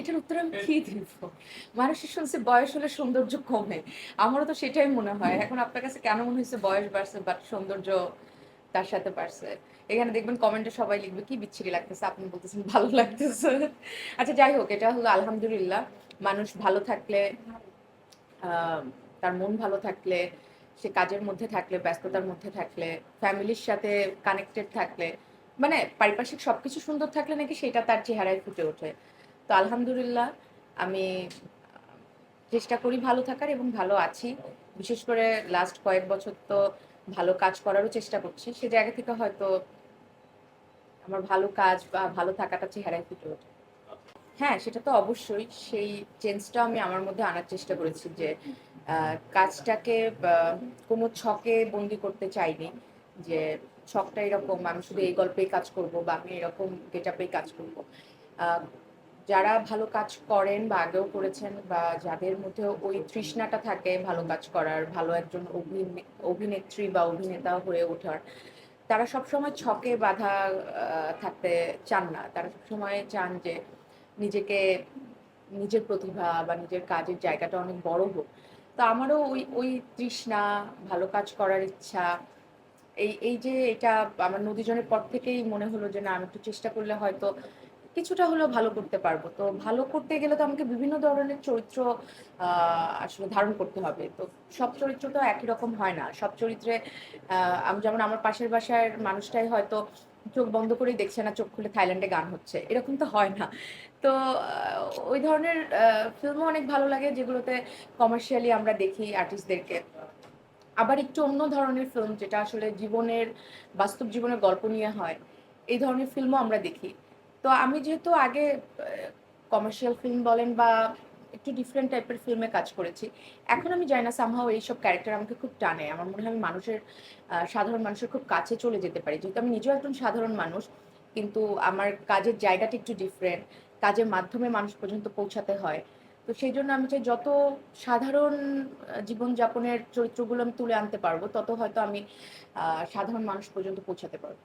এটার উত্তর আমি কি দিব? মানুষের শুনছে বয়স হলে সৌন্দর্য কমে। আমারও তো সেটাই মনে হয়। এখন আপনার কাছে কেন মনে হয়েছে বয়স বাড়ছে বাট সৌন্দর্য তার সাথে বাড়ছে? এখানে দেখবেন কমেন্টে সবাই লিখবে, কি বিচ্ছিরি লাগতেছে, আপনি বলতেছেন ভালো লাগতেছে। আচ্ছা যাই হোক, এটা হলো আলহামদুলিল্লাহ। মানুষ ভালো থাকলে তার মন ভালো থাকলে, সে কাজের মধ্যে থাকলে, ব্যস্ততার মধ্যে থাকলে, ফ্যামিলির সাথে কানেক্টেড থাকলে মানে পারিপার্শ্বিক সবকিছু সুন্দর থাকলে নাকি সেটা তার চেহারায় ফুটে ওঠে। তো আলহামদুলিল্লাহ আমি চেষ্টা করি ভালো থাকার এবং ভালো আছি। বিশেষ করে লাস্ট কয়েক বছর তো ভালো কাজ করারও চেষ্টা করছি। সে জায়গা থেকে হয়তো আমার ভালো কাজ বা ভালো থাকাটা চেহারায় ফুটে ওঠে। হ্যাঁ সেটা তো অবশ্যই। সেই চেঞ্জটা আমি আমার মধ্যে আনার চেষ্টা করেছি যে কাজটাকে কোনো ছকে বন্দি করতে চাইনি। যে ছকটা এরকম, আমি শুধু এই গল্পেই কাজ করব বা আমি এরকম গেটাপেই কাজ করব। যারা ভালো কাজ করেন বা আগেও করেছেন বা যাদের মধ্যে ওই তৃষ্ণাটা থাকে ভালো কাজ করার, ভালো একজন অভিনে- অভিনেত্রী বা অভিনেতা হয়ে ওঠার, তারা সবসময় ছকে বাধা থাকতে চান না। তারা সবসময় চান যে নিজেকে, নিজের প্রতিভা বা নিজের কাজের জায়গাটা অনেক বড় হোক। তো আমারও ওই ওই তৃষ্ণা, ভালো কাজ করার ইচ্ছা, এই এই যে এটা আমার নদীজনের পর থেকেই মনে হলো যে না, আমি একটু চেষ্টা করলে হয়তো কিছুটা হলেও ভালো করতে পারব। তো ভালো করতে গেলে তো আমাকে বিভিন্ন ধরনের চরিত্র আসলে ধারণ করতে হবে। তো সব চরিত্র তো একই রকম হয় না। সব চরিত্রে আমি, যেমন আমার পাশের বাসার মানুষটাই হয়তো চোখ বন্ধ করেই দেখছে না, চোখ খুলে থাইল্যান্ডে গান হচ্ছে। এরকম তো হয় না। তো ওই ধরনের ফিল্মও অনেক ভালো লাগে যেগুলোতে কমার্শিয়ালি আমরা দেখি আর্টিস্টদেরকে আবার একটু অন্য ধরনের ফিল্ম যেটা আসলে জীবনের, বাস্তব জীবনের গল্প নিয়ে হয়, এই ধরনের ফিল্মও আমরা দেখি। তো আমি যেহেতু আগে কমার্শিয়াল ফিল্ম বলেন বা একটু ডিফারেন্ট টাইপের ফিল্মে কাজ করেছি, এখন আমি জানি না সামহাও এইসব ক্যারেক্টার আমাকে খুব টানে। আমার মনে হয় আমি মানুষের সাধারণ মানুষের খুব কাছে চলে যেতে পারি। যেহেতু আমি নিজেও একজন সাধারণ মানুষ, কিন্তু আমার কাজের জায়গাটা একটু ডিফারেন্ট কাজের মাধ্যমে মানুষ পর্যন্ত পৌঁছাতে হয়। তো সেই জন্য আমি চাই যত সাধারণ জীবনযাপনের চরিত্রগুলো আমি তুলে আনতে পারব, তত হয়তো আমি সাধারণ মানুষ পর্যন্ত পৌঁছাতে পারব।